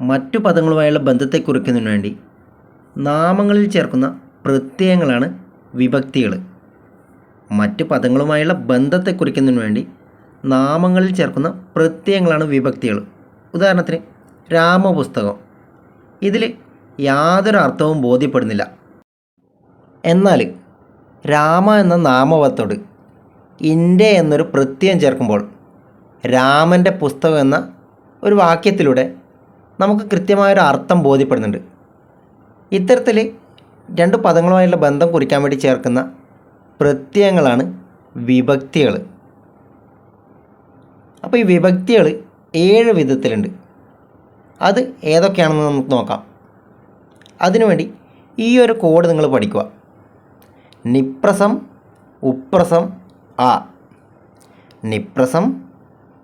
മറ്റു പദങ്ങളുമായുള്ള ബന്ധത്തെ കുറിക്കുന്നതിന് വേണ്ടി നാമങ്ങളിൽ ചേർക്കുന്ന പ്രത്യയങ്ങളാണ് വിഭക്തികൾ. മറ്റ് പദങ്ങളുമായുള്ള ബന്ധത്തെ കുറിക്കുന്നതിന് വേണ്ടി നാമങ്ങളിൽ ചേർക്കുന്ന പ്രത്യയങ്ങളാണ് വിഭക്തികൾ. ഉദാഹരണത്തിന് രാമപുസ്തകം. ഇതിൽ യാതൊരു അർത്ഥവും ബോധ്യപ്പെടുന്നില്ല. എന്നാൽ രാമ എന്ന നാമപത്തോട് ഇന്റെ എന്നൊരു പ്രത്യയം ചേർക്കുമ്പോൾ രാമന്റെ പുസ്തകം എന്ന ഒരു വാക്യത്തിലൂടെ നമുക്ക് കൃത്യമായൊരു അർത്ഥം ബോധ്യപ്പെടുന്നുണ്ട്. ഇത്തരത്തിൽ രണ്ട് പദങ്ങളുമായുള്ള ബന്ധം കുറിക്കാൻ വേണ്ടി ചേർക്കുന്ന പ്രത്യയങ്ങളാണ് വിഭക്തികൾ അപ്പോൾ ഈ വിഭക്തികൾ ഏഴ് വിധത്തിലുണ്ട്. അത് ഏതൊക്കെയാണെന്ന് നമുക്ക് നോക്കാം. അതിനുവേണ്ടി ഈ ഒരു കോഡ് നിങ്ങൾ പഠിക്കുക. നിപ്രസം ഉപ്രസം ആ. നിപ്രസം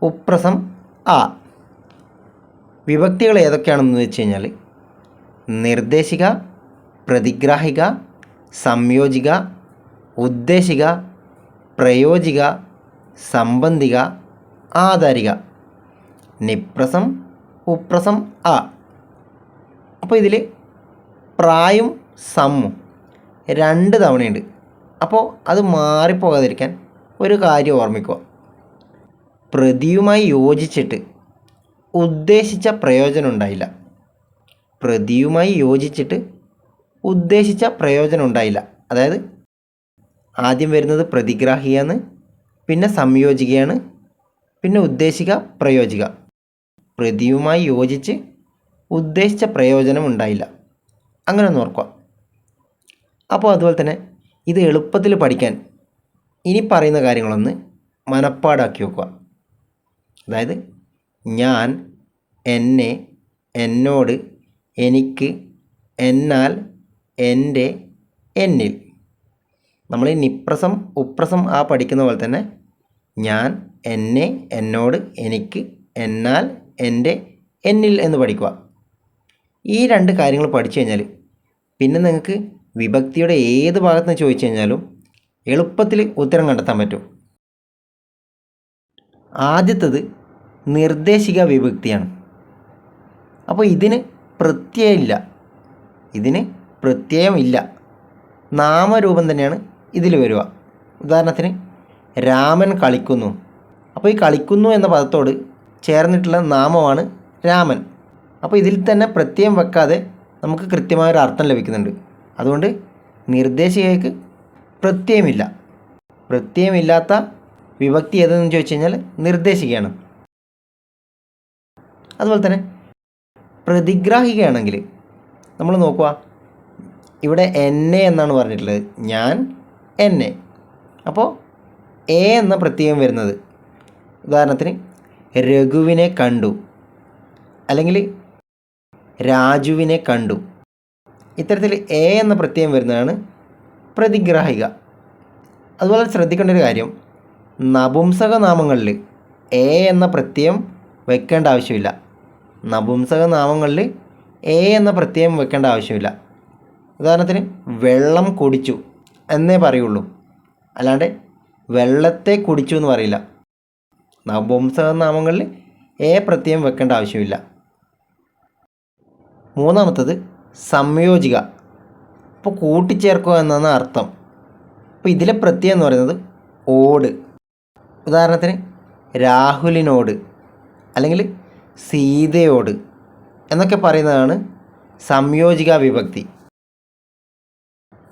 ഉപ്രസം ആ. വിഭക്തികൾ ഏതൊക്കെയാണെന്ന് വെച്ച് കഴിഞ്ഞാൽ നിർദ്ദേശിക പ്രതിഗ്രാഹിക സംയോജിക ഉദ്ദേശിക പ്രയോജിക സംബന്ധിക ആധാരിക. നിപ്രസം ഉപ്രസം ആ അപ്പോൾ ഇതിൽ പ്രായും സമ്മും രണ്ട് തവണയുണ്ട്. അപ്പോൾ അത് മാറിപ്പോകാതിരിക്കാൻ ഒരു കാര്യം ഓർമ്മിക്കുക. പ്രതിയുമായി യോജിച്ചിട്ട് ഉദ്ദേശിച്ച പ്രയോജനം ഉണ്ടായില്ല പ്രതിയുമായി യോജിച്ചിട്ട് ഉദ്ദേശിച്ച പ്രയോജനം ഉണ്ടായില്ല അതായത് ആദ്യം വരുന്നത് പ്രതിഗ്രാഹിയാണ് പിന്നെ സംയോജികയാണ് പിന്നെ ഉദ്ദേശിക പ്രയോജിക. പ്രതിയുമായി യോജിച്ച് ഉദ്ദേശിച്ച പ്രയോജനം ഉണ്ടായില്ല അങ്ങനെ ഒന്ന് ഓർക്കുക. അപ്പോൾ അതുപോലെ തന്നെ ഇത് എളുപ്പത്തിൽ പഠിക്കാൻ ഇനി പറയുന്ന കാര്യങ്ങളൊന്ന് മനപ്പാടാക്കി വെക്കുക. അതായത് ഞാൻ എന്നെ എന്നോട് എനിക്ക് എന്നാൽ എന്റെ എന്നിൽ. നമ്മൾ ഈ നിപ്രസം ഉപ്രസം ആ പഠിക്കുന്ന പോലെ തന്നെ ഞാൻ എന്നെ എന്നോട് എനിക്ക് എന്നാൽ എന്റെ എന്നിൽ എന്ന് പഠിക്കുക. ഈ രണ്ട് കാര്യങ്ങൾ പഠിച്ചു കഴിഞ്ഞാൽ പിന്നെ നിങ്ങൾക്ക് വിഭക്തിയുടെ ഏത് ഭാഗത്ത് നിന്ന് ചോദിച്ചു കഴിഞ്ഞാലും എളുപ്പത്തിൽ ഉത്തരം കണ്ടെത്താൻ പറ്റും. ആദ്യത്തത് നിർദ്ദേശിക വിഭക്തിയാണ്. അപ്പോൾ ഇതിന് പ്രത്യയമില്ല. ഇതിന് പ്രത്യയമില്ല. നാമരൂപം തന്നെയാണ് ഇതിൽ വരിക. ഉദാഹരണത്തിന് രാമൻ കളിക്കുന്നു. അപ്പോൾ ഈ കളിക്കുന്നു എന്ന പദത്തോട് ചേർന്നിട്ടുള്ള നാമമാണ് രാമൻ. അപ്പോൾ ഇതിൽ തന്നെ പ്രത്യയം വെക്കാതെ നമുക്ക് കൃത്യമായൊരു അർത്ഥം ലഭിക്കുന്നുണ്ട്. അതുകൊണ്ട് നിർദ്ദേശികയ്ക്ക് പ്രത്യയമില്ല. പ്രത്യയമില്ലാത്ത വിഭക്തി ഏതെന്ന് ചോദിച്ചു കഴിഞ്ഞാൽ നിർദ്ദേശികയാണ്. അതുപോലെ തന്നെ പ്രതിഗ്രാഹികയാണെങ്കിൽ നമ്മൾ നോക്കുക ഇവിടെ എന്നെ എന്നാണ് പറഞ്ഞിട്ടുള്ളത്. ഞാൻ എന്നെ അപ്പോൾ എ എന്ന പ്രത്യയം വരുന്നത്. ഉദാഹരണത്തിന് രഘുവിനെ കണ്ടു. അല്ലെങ്കിൽ രാജുവിനെ കണ്ടു. ഇത്തരത്തിൽ എ എന്ന പ്രത്യയം വരുന്നതാണ് പ്രതിഗ്രാഹിക. അതുപോലെ ശ്രദ്ധിക്കേണ്ട ഒരു കാര്യം നപുംസക നാമങ്ങളിൽ എ എന്ന പ്രത്യയം വെക്കേണ്ട ആവശ്യമില്ല. നപുംസക നാമങ്ങളിൽ എ എന്ന പ്രത്യയം വെക്കേണ്ട ആവശ്യമില്ല. ഉദാഹരണത്തിന് വെള്ളം കുടിച്ചു എന്നേ പറയുള്ളൂ. അല്ലാണ്ട് വെള്ളത്തെ കുടിച്ചു എന്ന് പറയില്ല. നപുംസക നാമങ്ങളിൽ എ പ്രത്യയം വെക്കേണ്ട ആവശ്യമില്ല. മൂന്നാമത്തത് സംയോജിക. ഇപ്പോൾ കൂട്ടിച്ചേർക്കുക എന്നാണ് അർത്ഥം. അപ്പോൾ ഇതിലെ പ്രത്യയം എന്ന് പറയുന്നത് ഓട്. ഉദാഹരണത്തിന് രാഹുലിനോട്. അല്ലെങ്കിൽ സീതയോട് എന്നൊക്കെ പറയുന്നതാണ് സംയോജിക വിഭക്തി.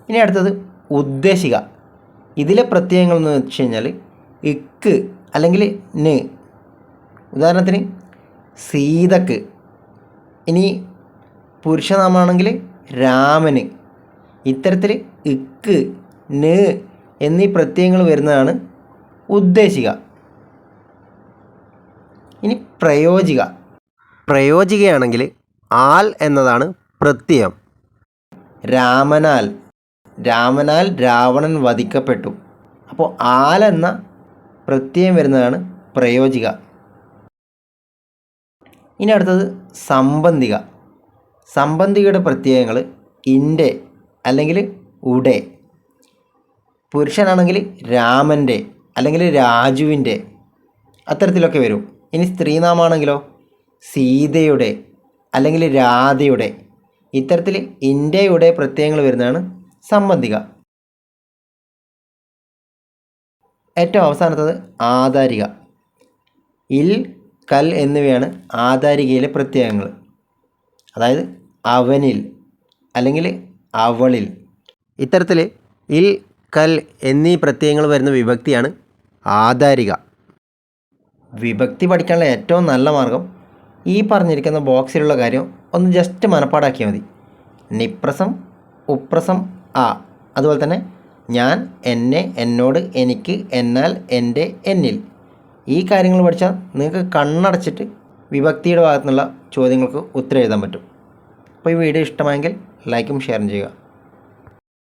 ഇനി അടുത്തത് ഉദ്ദേശിക. ഇതിലെ പ്രത്യയങ്ങൾ എന്ന് വെച്ച് കഴിഞ്ഞാൽ ഇക്ക് അല്ലെങ്കിൽ ന്. ഉദാഹരണത്തിന് സീതക്ക്. ഇനി പുരുഷനാമാണെങ്കിൽ രാമന്. ഇത്തരത്തിൽ ഇക്ക് ന് എന്നീ പ്രത്യയങ്ങൾ വരുന്നതാണ് ഉദ്ദേശിക. പ്രയോജിക. പ്രയോജികയാണെങ്കിൽ ആൽ എന്നതാണ് പ്രത്യയം. രാമനാൽ. രാമനാൽ രാവണൻ വധിക്കപ്പെട്ടു. അപ്പോൾ ആൽ എന്ന പ്രത്യയം വരുന്നതാണ് പ്രയോജിക. ഇനി അടുത്തത് സംബന്ധിക. സംബന്ധികയുടെ പ്രത്യയങ്ങൾ ഇന്റെ അല്ലെങ്കിൽ ഉടെ. പുരുഷനാണെങ്കിൽ രാമന്റെ അല്ലെങ്കിൽ രാജുവിന്റെ. അത്തരത്തിലൊക്കെ വരും. ഇനി സ്ത്രീനാമാണെങ്കിലോ സീതയുടെ അല്ലെങ്കിൽ രാധയുടെ. ഇത്തരത്തിൽ ഇന്ത്യയുടെ പ്രത്യയങ്ങൾ വരുന്നതാണ് സംബന്ധിക. ഏറ്റവും അവസാനത്തത് ആധാരിക. ഇൽ കൽ എന്നിവയാണ് ആധാരികയിലെ പ്രത്യയങ്ങൾ. അതായത് അവനിൽ അല്ലെങ്കിൽ അവളിൽ. ഇത്തരത്തിൽ ഇൽ കൽ എന്നീ പ്രത്യയങ്ങൾ വരുന്ന വിഭക്തിയാണ് ആധാരിക. വിഭക്തി പഠിക്കാനുള്ള ഏറ്റവും നല്ല മാർഗം ഈ പറഞ്ഞിരിക്കുന്ന ബോക്സിലുള്ള കാര്യം ഒന്ന് ജസ്റ്റ് മനപ്പാടാക്കിയാൽ മതി. നിപ്രസം ഉപ്രസം ആ. അതുപോലെ തന്നെ ഞാൻ എന്നെ എന്നോട് എനിക്ക് എന്നാൽ എന്റെ എന്നിൽ. ഈ കാര്യങ്ങൾ പഠിച്ചാൽ നിങ്ങൾക്ക് കണ്ണടച്ചിട്ട് വിഭക്തിയുടെ ഭാഗത്തുനിന്നുള്ള ചോദ്യങ്ങൾക്ക് ഉത്തരം എഴുതാൻ പറ്റും. അപ്പോൾ ഈ വീഡിയോ ഇഷ്ടമായെങ്കിൽ ലൈക്കും ഷെയറും ചെയ്യുക.